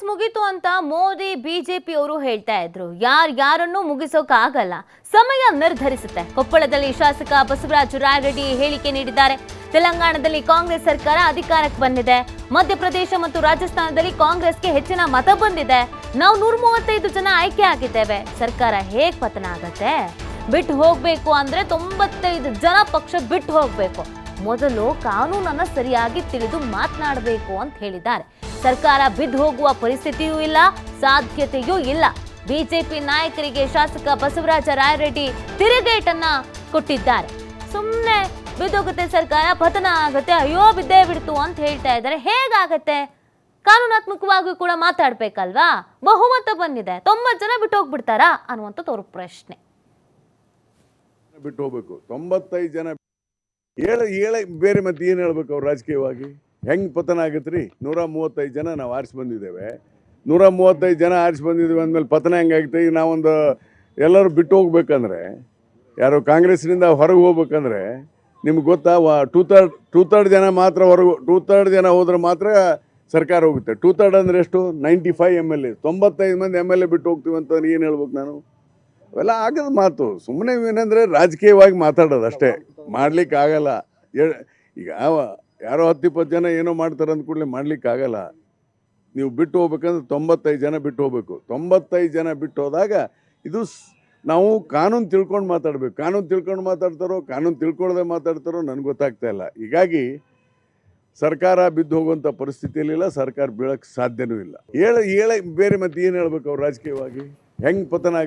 ಕಾಂಗ್ರೆಸ್ ಮುಗೀತು ಅಂತ ಮೋದಿ, ಬಿಜೆಪಿ ಅವರು ಹೇಳ್ತಾ ಇದ್ರು. ಯಾರು ಯಾರನ್ನು ಮುಗಿಸೋಕಾಗಲ್ಲ. ಸಮಯ ನಿರ್ಧರಿಸುತ್ತೆ. ಕೊಪ್ಪಳದಲ್ಲಿ ಶಾಸಕ ಬಸವರಾಜ ರಾಯರೆಡ್ಡಿ ಹೇಳಿಕೆ ನೀಡಿದ್ದಾರೆ. ತೆಲಂಗಾಣದಲ್ಲಿ ಕಾಂಗ್ರೆಸ್ ಸರ್ಕಾರ ಅಧಿಕಾರಕ್ಕೆ ಬಂದಿದೆ. ಮಧ್ಯಪ್ರದೇಶ ಮತ್ತು ರಾಜಸ್ಥಾನದಲ್ಲಿ ಕಾಂಗ್ರೆಸ್ಗೆ ಹೆಚ್ಚಿನ ಮತ ಬಂದಿದೆ. ನಾವು ನೂರ ಮೂವತ್ತೈದು ಜನ ಆಯ್ಕೆ ಆಗಿದ್ದೇವೆ. ಸರ್ಕಾರ ಹೇಗ್ ಪತನ ಆಗತ್ತೆ? ಬಿಟ್ಟು ಹೋಗ್ಬೇಕು ಅಂದ್ರೆ ತೊಂಬತ್ತೈದು ಜನ ಪಕ್ಷ ಬಿಟ್ಟು ಹೋಗ್ಬೇಕು. ಮೊದಲು ಕಾನೂನನ್ನ ಸರಿಯಾಗಿ ತಿಳಿದು ಮಾತನಾಡಬೇಕು ಅಂತ ಹೇಳಿದ್ದಾರೆ. ಸರ್ಕಾರ ಬಿದ್ದು ಹೋಗುವ ಪರಿಸ್ಥಿತಿಯೂ ಇಲ್ಲ, ಸಾಧ್ಯತೆಯೂ ಇಲ್ಲ. ಬಿಜೆಪಿ ನಾಯಕರಿಗೆ ಶಾಸಕ ಬಸವರಾಜ ರಾಯರೆಡ್ಡಿ ತಿರುಗೇಟನ್ನ ಕೊಟ್ಟಿದ್ದಾರೆ. ಸುಮ್ಮನೆ ಬಿದ್ದೋಗುತ್ತೆ ಸರ್ಕಾರ, ಪತನ ಆಗುತ್ತೆ, ಅಯ್ಯೋ ಬಿದ್ದೇ ಬಿಡ್ತು ಅಂತ ಹೇಳ್ತಾ ಇದ್ದಾರೆ. ಹೇಗಾಗತ್ತೆ? ಕಾನೂನಾತ್ಮಕವಾಗಿ ಕೂಡ ಮಾತಾಡ್ಬೇಕಲ್ವಾ? ಬಹುಮತ ಬಂದಿದೆ, ತೊಂಬತ್ತು ಜನ ಬಿಟ್ಟು ಹೋಗ್ಬಿಡ್ತಾರಾ ಅನ್ನುವಂಥದ್ದು ಅವ್ರ ಪ್ರಶ್ನೆ. ಬಿಟ್ಟು ಹೋಗ್ಬೇಕು, ತೊಂಬತ್ತೈದು ಜನ ಹೇಳ ಹೇಳ ಬೇರೆ ಮತ್ತೆ ಏನು ಹೇಳ್ಬೇಕು ಅವ್ರು ರಾಜಕೀಯವಾಗಿ? ಹೆಂಗೆ ಪತನ ಆಗತ್ತೆ ರೀ ನೂರ ಮೂವತ್ತೈದು ಜನ ನಾವು ಆರಿಸಿ ಬಂದಿದ್ದೇವೆ. ನೂರ ಮೂವತ್ತೈದು ಜನ ಆರಿಸಿ ಬಂದಿದ್ದೀವಿ ಅಂದಮೇಲೆ ಪತನ ಹೆಂಗಾಗುತ್ತೆ? ಈಗ ನಾವೊಂದು ಎಲ್ಲರೂ ಬಿಟ್ಟು ಹೋಗ್ಬೇಕಂದ್ರೆ, ಯಾರು ಕಾಂಗ್ರೆಸ್ನಿಂದ ಹೊರಗೆ ಹೋಗ್ಬೇಕಂದ್ರೆ, ನಿಮ್ಗೆ ಗೊತ್ತಾ ಟೂ ತರ್ಡ್ ಟೂ ತರ್ಡ್ ಜನ ಮಾತ್ರ ಹೊರಗೆ ಟೂ ತರ್ಡ್ ಜನ ಹೋದ್ರೆ ಮಾತ್ರ ಸರ್ಕಾರ ಹೋಗುತ್ತೆ. ಟೂ ತರ್ಡ್ ಅಂದರೆ ಎಷ್ಟು? Ninety five M L A ತೊಂಬತ್ತೈದು ಮಂದಿ ಎಂ ಎಲ್ ಎ ಬಿಟ್ಟು ಹೋಗ್ತೀವಿ ಅಂತ ಏನು ಹೇಳ್ಬೇಕು ನಾನು? ಅವೆಲ್ಲ ಆಗದ ಮಾತು. ಸುಮ್ಮನೆ ಏನಂದರೆ ರಾಜಕೀಯವಾಗಿ ಮಾತಾಡೋದು ಅಷ್ಟೇ ಮಾಡ್ಲಿಕ್ಕೆ ಆಗಲ್ಲ ಈಗ ಯಾರೋ ಹತ್ತು ಇಪ್ಪತ್ತು ಜನ ಏನೋ ಮಾಡ್ತಾರೆ ಅಂದ ಕೂಡಲೇ ಮಾಡ್ಲಿಕ್ಕೆ ಆಗಲ್ಲ ನೀವು ಬಿಟ್ಟು ಹೋಗ್ಬೇಕಂದ್ರೆ ತೊಂಬತ್ತೈದು ಜನ ಬಿಟ್ಟು ಹೋಗ್ಬೇಕು. ತೊಂಬತ್ತೈದು ಜನ ಬಿಟ್ಟು ಹೋದಾಗ ಇದು ನಾವು ಕಾನೂನು ತಿಳ್ಕೊಂಡು ಮಾತಾಡ್ಬೇಕು. ಕಾನೂನು ತಿಳ್ಕೊಂಡು ಮಾತಾಡ್ತಾರೋ, ಕಾನೂನು ತಿಳ್ಕೊಳ್ಳದೆ ಮಾತಾಡ್ತಾರೋ ನನಗೆ ಗೊತ್ತಾಗ್ತಾ ಇಲ್ಲ. ಹೀಗಾಗಿ ಸರ್ಕಾರ ಬಿದ್ದು ಹೋಗುವಂಥ ಪರಿಸ್ಥಿತಿಯಲ್ಲಿಲ್ಲ, ಸರ್ಕಾರ ಬೀಳಕ್ಕೆ ಸಾಧ್ಯನೂ ಇಲ್ಲ. ಹೇಳ ಹೇಳ, ಬೇರೆ ಮತ್ತೆ ಏನು ಹೇಳ್ಬೇಕು ಅವ್ರು ರಾಜಕೀಯವಾಗಿ? ಹೆಂಗೆ ಪತನ